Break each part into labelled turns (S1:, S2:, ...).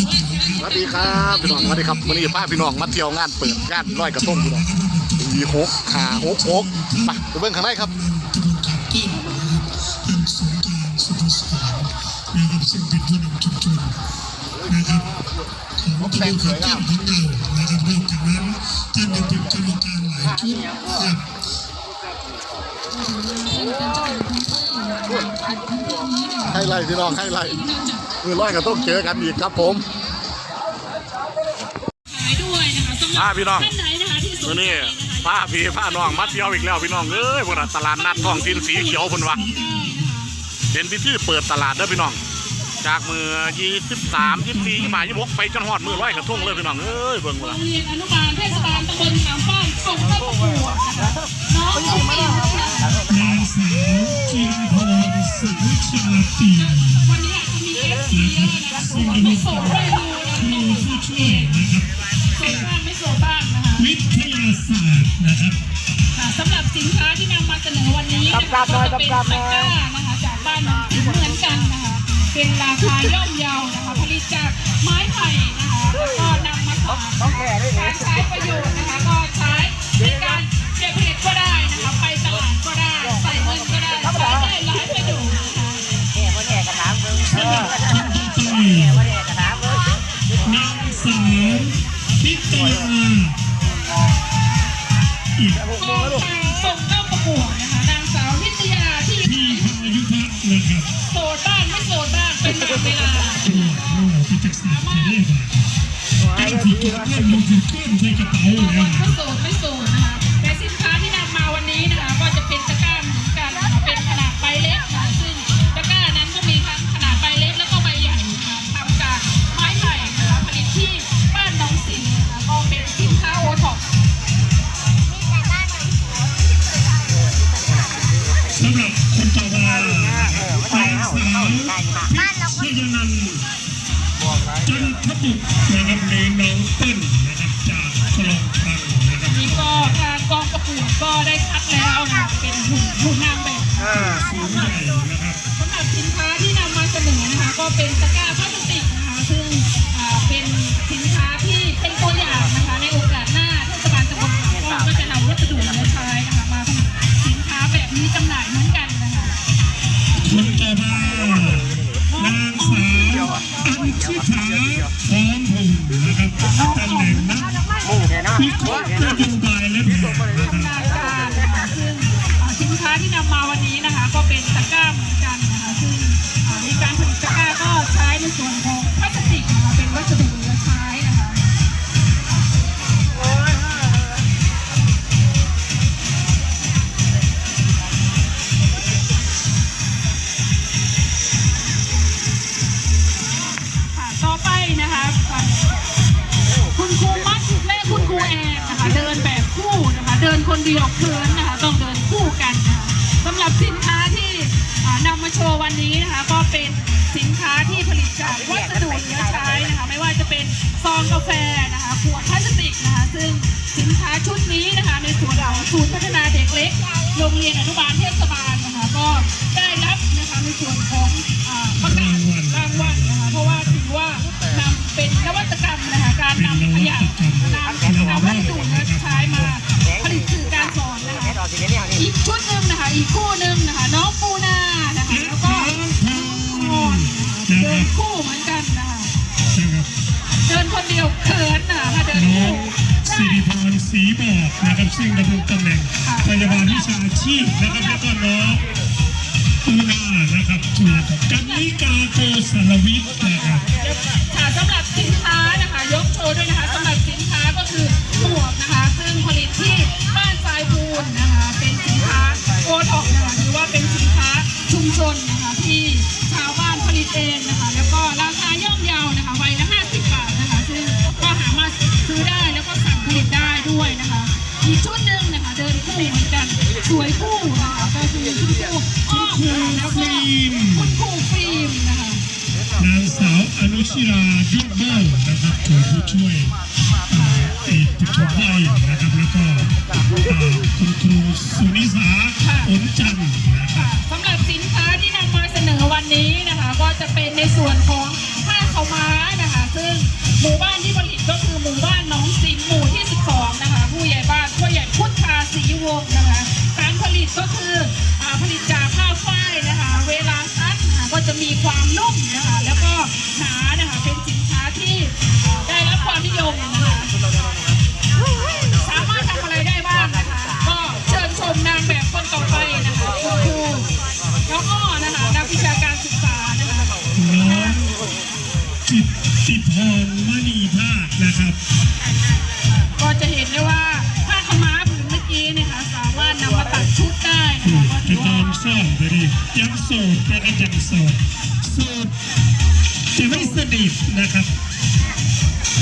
S1: สวัสดีครับพี่น้องสวัสดีครับวันนี้ป้าพี่น้องมาเที่ยวงานเปิดงานร้อยกระต้มพี่น้องมีโคกขาโคกโคกไปไปเบิ้งข้างในครับรถแต่งสวยงามนะครับเรื่องจากนั้นท่านจะเป็นกรรมการหลายชุดครับใค
S2: รไล่พี่น้องใครไล่ำหรับ
S1: อ่าพี่น้อง
S2: ท่านไหนนะคะที่ส
S1: มื้
S2: น
S1: อ
S2: ใจ
S1: นี้
S2: นะคะ
S1: พาพี่พาน้องมาเที่ยวอีกแล้วพี่น้องเอ้ยพวกน่ะตลาดนัดท้องถิ่นสีเขียวเพิ่นว่าเป็นพิธีเปิดตลาดเด้อพี่น้อง จากมือ23 24 25 26ไปจนฮอดมือร้อยกระทงเลยพี่น้องเอ้ยเบิ่ง
S2: โร
S1: ว่า
S2: งเรียนอนุบาลเทศบาลตำบลขามป้อมส่งเข้าประกวดนะคะน้องน้องปีนะคะ
S3: นางสาวจินพรสุวิชาปี
S2: วันนี้ นะคะส่งไม่ส่งไม่ดูนะคะต้อง
S3: ผู้ช่วยนะครับ
S2: ส่งบ้างไม่ส่งบ้างนะคะ
S3: วิทยาศาสตร์นะครับ
S2: ค่ะสำหรับสินค้าที่นำมาเสนอวันนี้นะคะก็จะเป็นตะกร้านะคะจากบ้านน้องเหมือนกันนะคะเป็นราคาย่อมเยานะคะผลิตจากไม้ไผ่นะคะแล้วก็นำมาทำการใช้ประโยชน์นะคะ
S3: อ้พิจักษาเทเลบาการถือเก็บเงินลงทุนก้นใส่กระเป๋าแล้ว
S2: ไม่โสดไม่โสด จันทบุต
S3: รนะครับหรือน้องเปิ้ลนะครับจากคลองพังนะครับ
S2: นี่ก็ทางกองประกวดก็ได้คัดแล้วนะคะเป็นหุ่นหุ่นนางแบบ
S3: สูงใหญ่นะครับ
S2: สำหรับสินค้าที่นำมาเสนอนะคะ ก็เป็นตะกร้าพลาสติกนะคะซึ่ง
S3: ญชิธาพร้อมพงศ์นะครับตำแหน่งนักวิเคราะห์นโยบายและแผน
S2: เดินคนเดียวเคินนะคะต้องเดินคู่กันนะคะสำหรับสินค้าที่นำมาโชว์วันนี้นะคะก็เป็นสินค้าที่ผลิตจากวัสดุเหลือใช้นะคะไม่ว่าจะเป็นซองกาแฟนะคะขวดพลาสติกนะคะซึ่งสินค้าชุดนี้นะคะในส่วนของศูนย์พัฒนาเด็กเล็ก โรงเรียนอนุบาลเทศบาลนะคะก็ได้รับนะคะในส่วนของประกาศรางวัลนะคะเพราะว่าถือว่านำเป็นนวัตกรรมนะคะการนำขยะนำนำวัสดุเหลือใช้มา คนเดียวเขินนะคะมาเดิน
S3: น้อ
S2: คู่
S3: ง
S2: ใช่
S3: สิริพรศรีบอกนะครับซึ่งดำรงตำแหน่งพยาบาลวิชาชีพนะครับแล้วก็น้องปูนานะครับถูกครับกันนิกาโกสารวิทย์นะครับา
S2: วอนุชิรายุบเบิ
S3: ลนะครับถือผู้ช่วยอ่าเอกปฐมวัยนะครับแล้วก็อ่าคุณครูสุนิสาผลจันทร์นะครับ
S2: สำหรับสินค้าที่นำมาเสนอวันนี้นะคะ ก็จะเป็นในส่วนของผ้าขาวม้านะคะ ซึ่งหมู่บ้านที่ผลิตก็คือหมู่บ้านหนองสิงหมู่ที่ 12 นะคะ ผู้ใหญ่บ้านผู้ใหญ่พุทธาศรีวงศ์นะคะ การผลิตก็คือผลิตจากผ้าฝ้ายนะคะ เวลาซักนะคะก็จะมีความ
S3: จิตติพรมณีภาคนะครับ
S2: ก็จะเห็นได้ว่าผ้าขาวม้าผืนเมื่อกี้เนะคะสามารถนำมาตัดชุดได้นะคะก็
S3: เป็
S2: ถื
S3: น
S2: อว่า
S3: น้องซ่อนไปดิยังโสดนะครับยังโสดโสดจะไม่สนิทนะครับ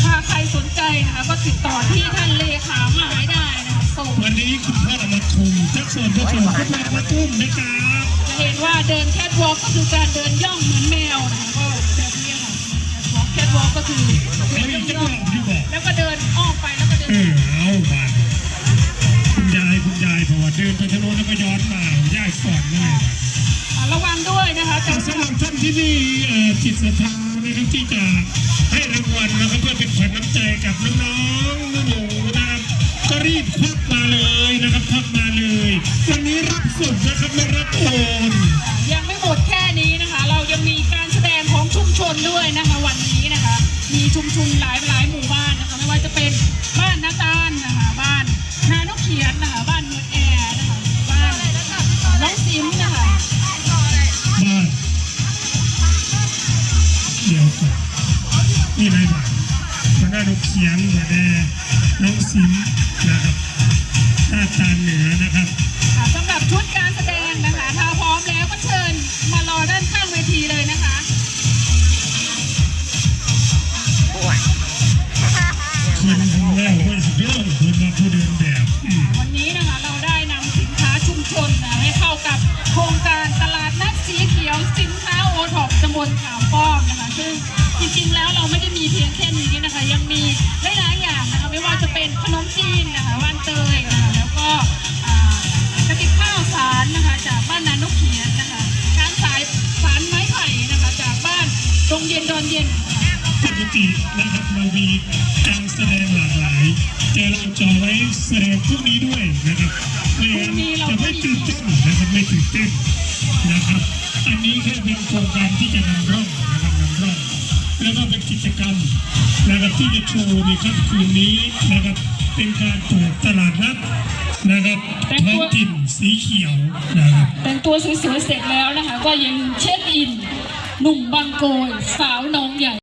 S2: ถ้าใครสนใจนะคะก็ติดต่อที่ท่านเลขาหมายได้นะคะส่ง
S3: วันนี้คุณพ่อมาคุมทักโสดทักโสดคุณพ่อมาคุมนะครับ
S2: จะเห็นว่าเดินแคทวอล์กก็คือการเดินย่องเหมือนแมวนะคะก็แบบนี้ค่ะแคทวอล์กก็คือเดิ
S3: เขา
S2: น
S3: อีกจะ
S2: ย่
S3: บ
S2: อ
S3: องกที่บอก
S2: ๆแล้วก็เดินอ้อมไปแล้วก็เดิน
S3: เออเอาบ้านคุณยายคุณยายเพราะว่าเดินไปทางโน้นแล้วก็ย้อนมายายสอนเลย
S2: อ่าระวังด้วยนะคะ
S3: แต่
S2: แต่
S3: สำหรับท่านที่มีเอ่อจิตศรัทธานะครับที่จะให้รางวัลนะครับเพื่อเป็นขวัญน้ำใจกับน้องๆหนูๆนะครับก็รีบควักมาเลยนะครับควักมาเลยวันนี้รับสดนะครับไม่รับโอน
S2: ยังไม่หมดแค่นี้นะคะ เรายังมีการแสดงของชุมชนด้วยนะคะวันนี้นะคะ มีชุมชนหลายหลายหมู่บ้านนะคะไม่ว่าจะเป็นบ้านนาตาลนะคะบ้านนานกเขียนนะคะบ้านเมืองแอร์นะคะบ้านน้องซิมนะคะ
S3: บ้านเดี๋ยวก่อนนี่อะไรบ้างมาหน้าลูกเขียนมาแน่น้องซิมนะครับหน้าตาเหนือนะครับ
S2: ค่ะสำหรับชุดการแสดงนะคะถ้า คะ
S3: ยั
S2: งมีหลายๆอย่างนะคะไม่ว่าจะเป็นขนมจีนนะคะวันเตยนะคะแล้วก็กระติบข้าวสารนะคะจากบ้านนานกเขียนนะคะการสายสารไม้ไผ่นะคะจากบ้านดงเย็นดอนเย็น
S3: ปกตินะครับเรามีการแสดงหลากหลายแต่เราจะเอาไว้แสดงพวกนี้ด้วยนะครับไม่งั้นจะไม่ตื่นเต้นนะครับไม่ตื่นเต้นนะครับ อันนี้แค่เป็นโครงการที่จะนำร่องนะครับ แล้วก็เป็นกิจกรรมนะครับที่จะโชว์ในค่ำคืนนี้นะครับเป็นการเปิดตลาดนัดนะครับท้องถิ่นสีเขียวนะครับ
S2: แต่งตัวสวยๆเสร็จแล้วนะคะ ก็อย่าลืมเช็คอิน หนุ่มบางโกยสาวหน้องใหญ่